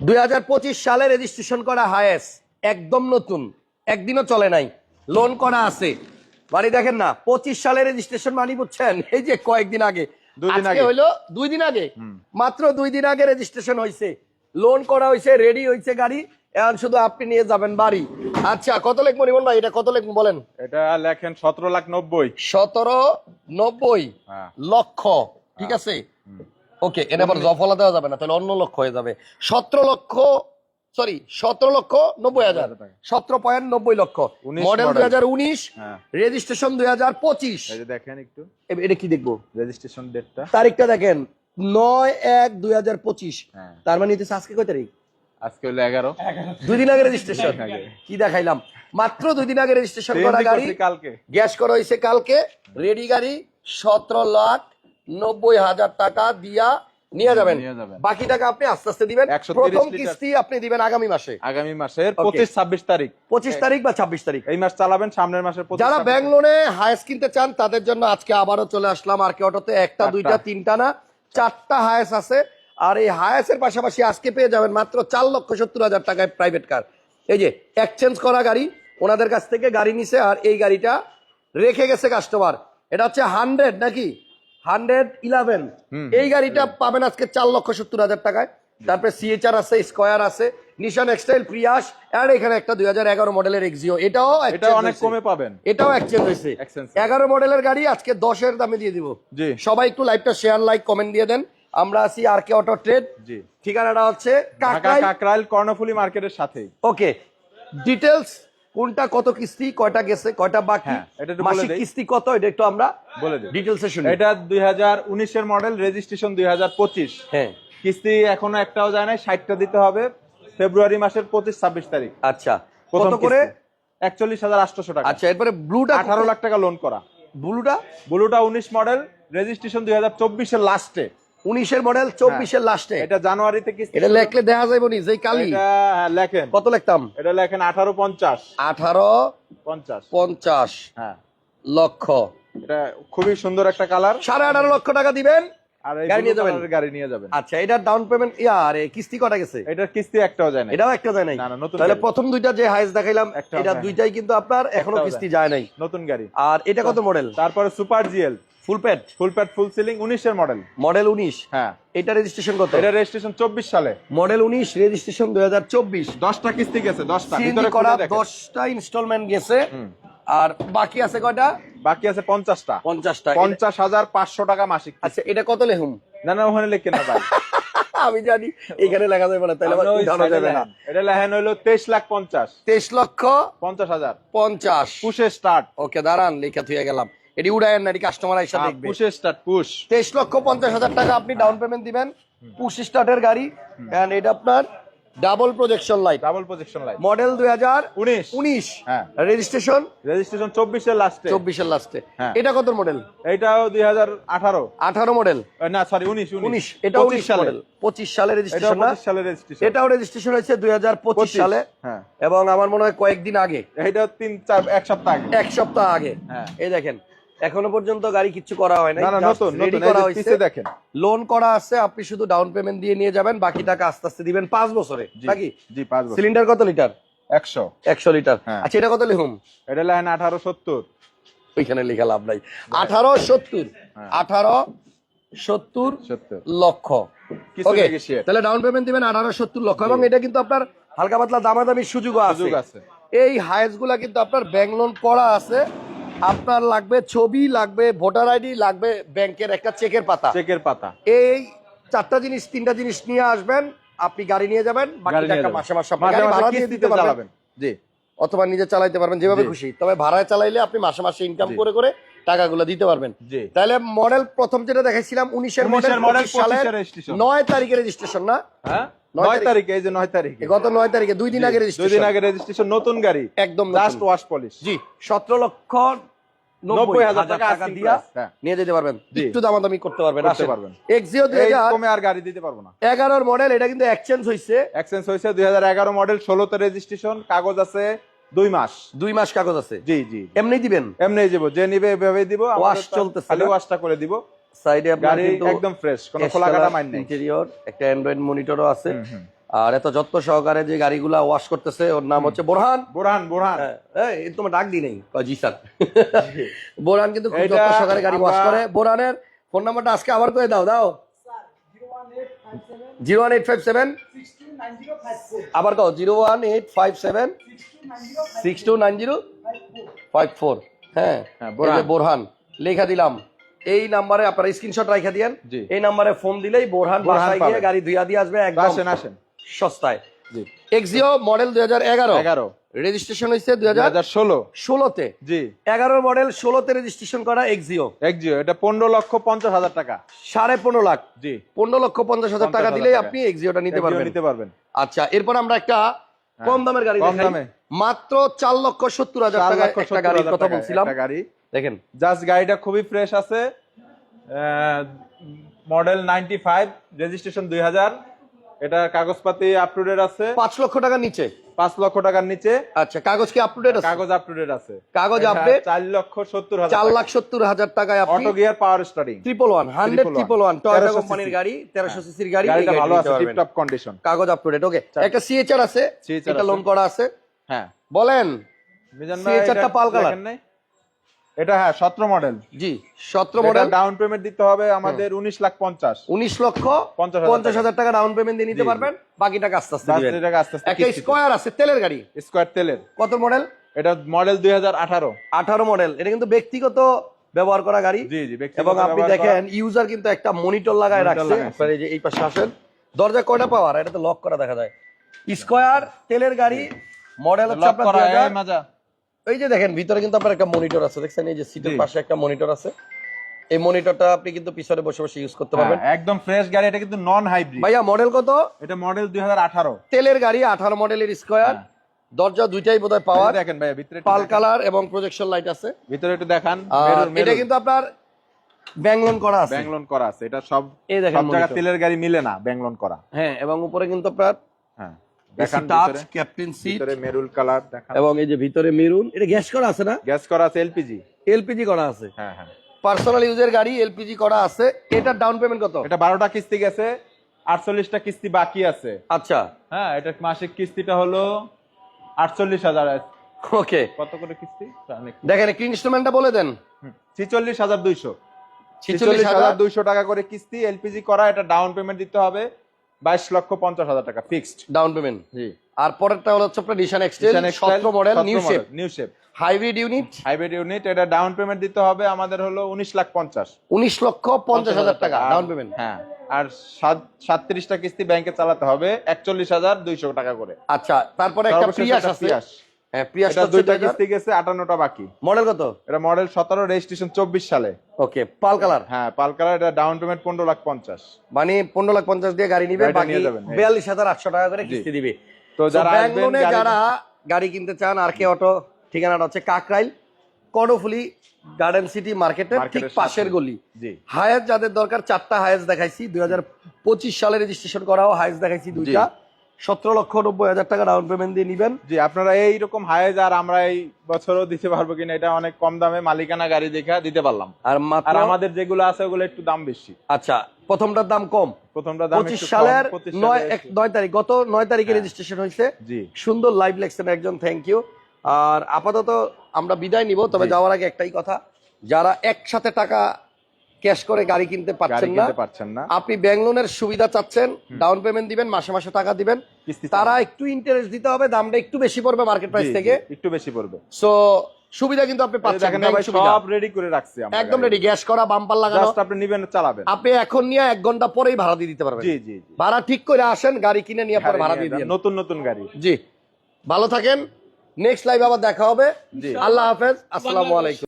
দুই সালে রেজিস্ট্রেশন করা হায়েস একদম নতুন একদিনও চলে নাই লোন করা আছে। বাড়ি দেখেন না পঁচিশ সালে রেজিস্ট্রেশন মানি বুঝছেন? এই যে কয়েকদিন আগে। হইল দুই দিন আগে। মাত্র দুই দিন আগে রেজিস্ট্রেশন হয়েছে লোন করা হয়েছে রেডি হয়েছে গাড়ি এখন শুধু আপনি নিয়ে যাবেন বাড়ি। আচ্ছা কত লেখবো রিমন ভাই? এটা কত লিখব বলেন? এটা লেখেন সতেরো লাখ নব্বই। সতেরো নব্বই হ্যাঁ। লক্ষ ঠিক আছে? ওকে এটা আবার জফলা দেওয়া যাবে না তাহলে অন্য লক্ষ হয়ে যাবে। সতেরো লক্ষ সরি সতেরো লক্ষ নব্বই হাজার। সতেরো পয়েন্ট নব্বই লক্ষ। মডেল দুই হাজার উনিশ হ্যাঁ। রেজিস্ট্রেশন দুই হাজার পঁচিশ। দেখেন একটু। এটা কি দেখব? রেজিস্ট্রেশন ডেটটা তারিখটা দেখেন নয় এক দুই হাজার পঁচিশ। হ্যাঁ। তার মানে হইতেছে আজকে কয় তারিখ? আজকে হলো এগারো। দুই দিন আগে রেজিস্ট্রেশন কি দেখাইলাম? মাত্র দুই দিন আগে রেজিস্ট্রেশন করা গাড়ি। কালকে। গ্যাস করা হয়েছে কালকে। রেডি গাড়ি সতেরো লাখ নব্বই হাজার টাকা দিয়া নিয়ে যাবেন। বাকি টাকা আপনি আস্তে আস্তে দিবেন। 130 প্রথম কিস্তি আপনি দিবেন আগামী মাসে। আগামী মাসের পঁচিশ ছাব্বিশ তারিখ। পঁচিশ তারিখ বা ছাব্বিশ তারিখ। এই মাস চালাবেন সামনের মাসের যারা 26 ব্যাংক লোনে হায়েস কিনতে চান তাদের জন্য আজকে আবারও চলে আসলাম আর কে অটোতে। একটা দুইটা তিনটা না চারটা হায়েস আছে। আর এই হায়েসের পাশাপাশি আজকে পেয়ে যাবেন মাত্র চার লক্ষ সত্তর হাজার টাকায় প্রাইভেট কার এই যে এক্সচেঞ্জ করা গাড়ি ওনাদের কাছ থেকে গাড়ি নিছে আর এই গাড়িটা রেখে গেছে কাস্টমার এটা হচ্ছে হান্ড্রেড নাকি? Hundred eleven. এই গাড়িটা পাবেন আজকে চার লক্ষ সত্তর হাজার টাকায়। তারপরে সিএচআর আছে স্কোয়ার আছে নিশান এক্সটাইল প্রিয়াস আর এখানে একটা দুই হাজার এগারো মডেলের এক্সিও এটাও এটা অনেক। কমে পাবেন। এটাও এক্সচেঞ্জ হয়েছে। এগারো মডেলের গাড়ি আজকে দশের দামে দিয়ে দিব। সবাই একটু লাইভটা শেয়ার লাইক কমেন্ট দিয়ে দেন। আমরা আছি আর কে অটো ট্রেড ঠিকানাটা হচ্ছে কাকরাইল কর্ণফুলি মার্কেটের সাথেই। ওকে ডিটেলস কোনটা কত কিস্তি কয়টা গেছে কয়টা বাকি হ্যাঁ, মাসিক কিস্তি কত এটা একটু আমরা বলে দিই। ডিটেলসে শুনি। এটা দুই হাজার উনিশের মডেল রেজিস্ট্রেশন দুই হাজার পঁচিশ। হ্যাঁ। কিস্তি এখনও একটাও যায় নাই ষাটটা দিতে হবে। ফেব্রুয়ারি মাসের পঁচিশ ছাব্বিশ তারিখ। আচ্ছা কত করে? একচল্লিশ হাজার আটশোশো টাকা। আচ্ছা এরপরে ব্লুটা আঠারো লাখ টাকা লোন করা। ব্লুটা? ব্লুটা উনিশ মডেল রেজিস্ট্রেশন দুই হাজার চব্বিশের লাস্টে উনিশের মডেল চব্বিশের লাস্টে এটা জানুয়ারিতে কিস্তি এটা লেখলে দেখা যাইব নি যেই কালি। হ্যাঁ, লেখেন। কত লিখতাম? এটা লেখেন আঠারো পঞ্চাশ। আঠারো পঞ্চাশ। পঞ্চাশ হ্যাঁ। লক্ষ। এটা খুবই সুন্দর একটা কালার। সাড়ে আঠারো লক্ষ টাকা দিবেন। আর গাড়ি নিয়ে যাবেন? গাড়ি নিয়ে যাবেন। আচ্ছা এটার ডাউন পেমেন্ট ইয়া আরে কিস্তি কটা গেছে? এটার কিস্তি একটাও যায় না এটাও একটা যায় নাই? তাহলে প্রথম দুইটা যে হাইস দেখাইলাম এটা দুইটাই কিন্তু আপনার এখনও কিস্তি যায় নাই। নতুন গাড়ি। আর এটা কত মডেল তারপরে super GL full pad full pad full ceiling উনিশের মডেল মডেল উনিশ? হ্যাঁ। এটা রেজিস্ট্রেশন কত? এটা রেজিস্ট্রেশন চব্বিশ সালে। মডেল উনিশ রেজিস্ট্রেশন দুই হাজার চব্বিশ। দশটা কিস্তি গেছে দশটা। সিএনজি ভিতরে করা খুলে দেখেন। দশটা ইনস্টলমেন্ট গেছে। আর বাকি আছে কয়টা? বাকি আছে পঞ্চাশটা। পঞ্চাশটা। পঞ্চাশ হাজার পাঁচশো টাকা মাসিক আচ্ছা এটা কত লেহুম না না ওখানে লিখে না ভাই। আমি জানি এখানে লেখা যাবে না তাহলে উঠানো যাবে না। এটা লেহেন হইল তেইশ লাখ পঞ্চাশ। তেইশ লক্ষ পঞ্চাশ হাজার। পঞ্চাশ। পুষে স্টার্ট ওকে দাঁড়ান লেখা থুয়ে গেলাম। এটি উড়ায়েন না কাস্টমার এসে দেখবে। পুষে স্টার্ট পুশ তেইশ লক্ষ পঞ্চাশ হাজার টাকা আপনি ডাউন পেমেন্ট দিবেন। পুশ স্টার্টের গাড়ি। এন্ড এটা আপনার double projection light double position light model দুই হাজার উনিশ। উনিশ। হ্যাঁ। রেজিস্ট্রেশন রেজিস্ট্রেশন চব্বিশের লাস্টে চব্বিশের লাস্টে হ্যাঁ। এটা কত মডেল এইটাও দুই হাজার আঠারো। আঠারো মডেল না সরি উনিশ উনিশ। এটা উনিশ সালে। পঁচিশ সালে রেজিস্ট্রেশন সালে রেজিস্ট্রেশন এটাও রেজিস্ট্রেশন হয়েছে দুই হাজার পঁচিশ সালে। হ্যাঁ। এবং আমার মনে হয় কয়েকদিন আগে। এইটাও তিন চার এক সপ্তাহ আগে। এক সপ্তাহ আগে। হ্যাঁ। এই দেখেন। এখনও পর্যন্ত গাড়ি কিচ্ছু করা হয় নাই না না নতুন নতুন করা এই হয়েছে দেখেন? লোন করা আছে আপনি শুধু ডাউন পেমেন্ট দিয়ে নিয়ে যাবেন বাকি টাকা আস্তে আস্তে দিবেন পাঁচ বছরে নাকি? জি পাঁচ বছর। সিলিন্ডার কত লিটার একশো। একশো লিটার হ্যাঁ। আচ্ছা এটা কত লিখুন? এটা লেহেন আঠারো সত্তর। ওইখানে লেখা লাভ নাই। আঠারো সত্তর। হ্যাঁ। আঠারো সত্তর সত্তর। লক্ষ। ওকে তাহলে ডাউন পেমেন্ট দিবেন আঠারো সত্তর লক্ষ এবং এটা কিন্তু আপনার হালকা পাতলা দামাদামির সুযোগ আছে। এই হায়েসগুলা কিন্তু আপনার ব্যাংক লোন করা আছে। আপনার লাগবে ছবি লাগবে ভোটার আইডি লাগবে ব্যাংকের একটা চেকের পাতা। চেকের পাতা। এই চারটা জিনিস তিনটা জিনিস নিয়ে আসবেন আপনি গাড়ি নিয়ে যাবেন বাকি টাকা যাবেন। মাসে মাসে গাড়ি ভাড়া দিয়ে দিতে পারবেন। চালাবেন। জি। অথবা নিজে চালাইতে পারবেন যেভাবে খুশি। তবে ভাড়ায় চালাইলে আপনি মাসে মাসে ইনকাম। করে করে টাকাগুলো দিতে পারবেন। তাহলে মডেল প্রথম যেটা দেখাইছিলাম উনিশের মডেল 19 model, পঁচিশ সালের নয় তারিখে রেজিস্ট্রেশন না? হ্যাঁ? নয় তারিখে। এই যে নয় তারিখে। গত নয় তারিখে দুই দিন আগে দুই দিন আগে রেজিস্ট্রেশন নতুন গাড়ি। একদম লাস্ট ওয়াশ পলিশ জি। সতেরো লক্ষ নব্বই নব্বই হাজার হাজার টাকা টাকা দিয়া হ্যাঁ। নিয়ে যেতে পারবেন। একটু দামাদামি করতে পারবেন করতে পারবেন। এক্সিও দুই কমে আর গাড়ি দিতে পারব না। এগারোর মডেল এটা কিন্তু এক্সচেঞ্জ হয়েছে এক্সচেঞ্জ হয়েছে দুই হাজার এগারো মডেল ষোলোতে রেজিস্ট্রেশন কাগজ আছে দুই মাস। দুই মাস কাগজ আছে? জি জি। এমনি দিবেন? এমনি দিব যে নিবে এভাবে দিব আমাদের Wash তো চলতেছে খালি ওয়াশটা করে দিব। সাইডে গাড়ি একদম ফ্রেশ কোনো খোলা কাটা মাইন নেই। ইন্টেরিয়র একটা অ্যান্ড্রয়েড মনিটরও আছে। আর এত যত্ন সহকারে যে গাড়িগুলা ওয়াশ করতেছে ওর নাম হচ্ছে বোরহান। বোরহান বোরহান। হ্যাঁ, এই তোমার ডাক দিই নেই। জি স্যার। বোরহান কিন্তু খুব যত্ন সহকারে গাড়ি ওয়াশ করে। বোরহানের ফোন নাম্বারটা আজকে আবার করে দাও দাও। Zero one eight five seven. আবার কও zero one eight five seven. Six two nine zero five four. হ্যাঁ হ্যাঁ, বোরহান। লেখা দিলাম। এই নাম্বারে আপনারা স্ক্রিনশট রাখা দিয়েন জি। এই নাম্বারে ফোন দিলেই বোরহান বোরহান বাসায় গিয়ে গাড়ি ধুইয়া দিয়ে আসবে একদম আসেন আসেন। সস্তায়। জি। এক্সিও মডেল দুই হাজার এগারো। এগারো। রেজিস্ট্রেশন হয়েছে দুই হাজার ষোলো। ষোলোতে। জি। এগারো মডেল ষোলোতে রেজিস্ট্রেশন করা এক্সিও এক্সিও এটা পনেরো লক্ষ পঞ্চাশ হাজার টাকা। সাড়ে পনেরো লাখ। জি। পনেরো লক্ষ পঞ্চাশ হাজার টাকা 50,000 দিলেই আপনি এক্সিওটা নিতে পারবেন। নিতে পারবেন। আচ্ছা এরপর আমরা একটা কম দামের গাড়ি কম দামে। মাত্র চার লক্ষ সত্তর হাজার টাকা একটা গাড়ির কথা বলছিলাম। গাড়ি। দেখেন। জাস্ট গাড়িটা খুবই ফ্রেশ আছে। মডেল নাইনটি ফাইভ রেজিস্ট্রেশন দুই হাজার। এটা কাগজপাতি আপ টু ডেট আছে। পাঁচ লক্ষ টাকার নিচে। পাঁচ লক্ষ টাকার নিচে। আচ্ছা কাগজ কি আপ টু ডেট আছে? কাগজ আপ টু ডেট আছে। কাগজ update? চার লক্ষ সত্তর হাজার চার লাখ সত্তর হাজার টাকায় আপনি auto gear power steering triple one hundred triple one Toyota 1300 কোম্পানির গাড়ি তেরোশো সিসির গাড়ি গাড়িটা ভালো আছে। টিপটপ কন্ডিশন কাগজ আপ টু ডেট ওকে একটা সিএচআর আছে এটা। লোন করা আছে। হ্যাঁ। বলেন। মিজান CHR টা পাল colour। এটা হ্যাঁ সতেরো মডেল জি সতেরো মডেল ডাউন পেমেন্ট দিতে হবে আমাদের উনিশ লাখ পঞ্চাশ। উনিশ লক্ষ 50,000 পঞ্চাশ হাজার টাকা ডাউন পেমেন্ট দিয়ে নিতে। পারবেন। বাকি টাকা আস্তে আস্তে দিবেন। টাকা আস্তে আস্তে একটা। স্কোয়ার আছে তেলের গাড়ি। স্কোয়ার তেলের। কত মডেল এটা মডেল দুই হাজার আঠারো। আঠারো মডেল এটা কিন্তু ব্যক্তিগত ব্যবহার করা গাড়ি। জি জি এবং আপনি দেখেন ইউজার কিন্তু একটা মনিটর লাগায় রাখছে। এই যে এই পাশে আসেন। দরজা কয়টা পাওয়ার এটা তো লক করা দেখা যায়। স্কোয়ার তেলের গাড়ি মডেল। হচ্ছে আপনার করা, 2000 এই যে দেখেন ভিতরে কিন্তু আপনার একটা মনিটর আছে। দেখছেন এই যে সিটের পাশে একটা মনিটর আছে। এই মনিটরটা আপনি কিন্তু পিছনে বসে বসে ইউজ করতে পারবেন। হ্যাঁ, একদম ফ্রেশ গাড়ি এটা কিন্তু নন হাইব্রিড ভাইয়া মডেল কত? এটা মডেল দুই হাজার আঠারো। তেলের গাড়ি আঠারো মডেলের স্কোয়ার দরজা দুইটাই বোধহয় পাওয়ার দেখেন ভাইয়া ভিতরে পাল কালার এবং প্রজেকশন লাইট আছে। ভিতরে একটু দেখান এটা কিন্তু আপনার ব্যাংলোন করা আছে। ব্যাংলোন করা আছে এটা সব এই দেখেন সব জায়গা তেলের গাড়ি মিলে না ব্যাংলোন করা। হ্যাঁ এবং উপরে কিন্তু আপনার হ্যাঁ। দেখান দেখান টাচ ভিতরে। ক্যাপ্টেন সিট ভিতরে মেরুল কালার দেখান। এবং এই যে ভিতরে মেরুন এটা গ্যাস করা আছে না? গ্যাস করা আছে এলপিজি এলপিজি করা আছে। হ্যাঁ হ্যাঁ। পার্সোনাল ইউজের গাড়ি এলপিজি করা আছে। এটার ডাউন পেমেন্ট কত? এটা বারোটা কিস্তি গেছে আটচল্লিশটা কিস্তি বাকি আছে। আচ্ছা। হ্যাঁ এটা মাসিক কিস্তিটা হলো আটচল্লিশ হাজার। ওকে কত করে কিস্তি? দেখেন একটু ইনস্টলমেন্টটা বলে দেন। ছিচল্লিশ হাজার দুইশো। ছিচল্লিশ হাজার। দুইশো টাকা করে কিস্তি এলপিজি করা এটা ডাউন পেমেন্ট দিতে হবে। বাইশ লক্ষ পঞ্চাশ হাজার টাকা ফিক্সড ডাউন পেমেন্ট জি। আর পরেরটা হলো হচ্ছে আপনার নিশান এক্সটেল সতেরো model new shape new shape hybrid unit hybrid unit এটা ডাউন পেমেন্ট দিতে হবে আমাদের হলো উনিশ লাখ পঞ্চাশ। উনিশ লক্ষ পঞ্চাশ হাজার টাকা ডাউন পেমেন্ট হ্যাঁ আর সাত সাতত্রিশটা কিস্তি ব্যাংকে চালাতে হবে একচল্লিশ হাজার দুইশো টাকা করে। আচ্ছা তারপরে একটা প্রিয়াস আছে। হ্যাঁ বাকি। মডেল কত? এটা মডেল সতেরো রেজিস্ট্রেশন চব্বিশ সালে। Okay pearl colour? হ্যাঁ পাল কালার এটা ডাউন পেমেন্ট পনেরো লাখ পঞ্চাশ। মানে পনেরো লাখ পঞ্চাশ দিয়ে গাড়ি নিবে গাড়িটা বাকি নিয়ে যাবেন। বিয়াল্লিশ হাজার আটশো টাকা করে কিস্তি দিবে। তো তো যারা যারা গাড়ি কিনতে চান আর কে অটো ঠিকানাটা হচ্ছে কাকরাইল কর্ণফুলি গার্ডেন সিটি মার্কেটের ঠিক পাশের গলি। জি। হায়াত যাদের দরকার চারটা হায়াত দেখাইছি। দুই হাজার পঁচিশ সালে রেজিস্ট্রেশন করাও হায়াত দেখাইছি দুইটা। সতেরো লক্ষ নব্বই হাজার টাকা ডাউন পেমেন্ট দিয়ে নিবেন। জি আপনারা এইরকম হায়েজ আর আমরা এই বছরও দিতে পারব কিনা এটা অনেক কম দামে মালিকানা গাড়ি দেখে দিতে পারলাম। আর আর আমাদের যেগুলো আছে ওগুলো একটু দাম বেশি। আচ্ছা প্রথমটার দাম কম। প্রথমটা দাম পঁচিশ সালের নয় এক নয় তারিখ গত নয় তারিখে রেজিস্ট্রেশন হয়েছে। জি। সুন্দর লাইভ লেখছেন একজন থ্যাংক ইউ আর আপাতত আমরা বিদায় নিব তবে যাওয়ার আগে একটাই কথা যারা একসাথে টাকা ক্যাশ করে গাড়ি কিনতে পারছেন না। পারছেন না। আপনি ব্যাংক লোনের সুবিধা চাচ্ছেন ডাউন পেমেন্ট দিবেন মাসে মাসে টাকা দিবেন। তারা একটু ইন্টারেস্ট দিতে হবে দামটা একটু বেশি পড়বে মার্কেট প্রাইস থেকে। একটু বেশি পড়বে। সো সুবিধা কিন্তু আপনি পাচ্ছেন। সব রেডি করে রাখছি একদম রেডি গ্যাস করা বাম্পার লাগানো। জাস্ট আপনি নিবেন চালাবেন। আপনি এখন নিয়ে এক ঘণ্টা পরেই ভাড়া দিয়ে দিতে পারবেন। জি জি ভাড়া ঠিক করে আসেন গাড়ি কিনে নিয়ে পরে ভাড়া দিয়ে দিন নতুন নতুন গাড়ি। জি। ভালো থাকেন। নেক্সট লাইভ আবার দেখা হবে। জি। আল্লাহ হাফেজ। আসসালামু আলাইকুম।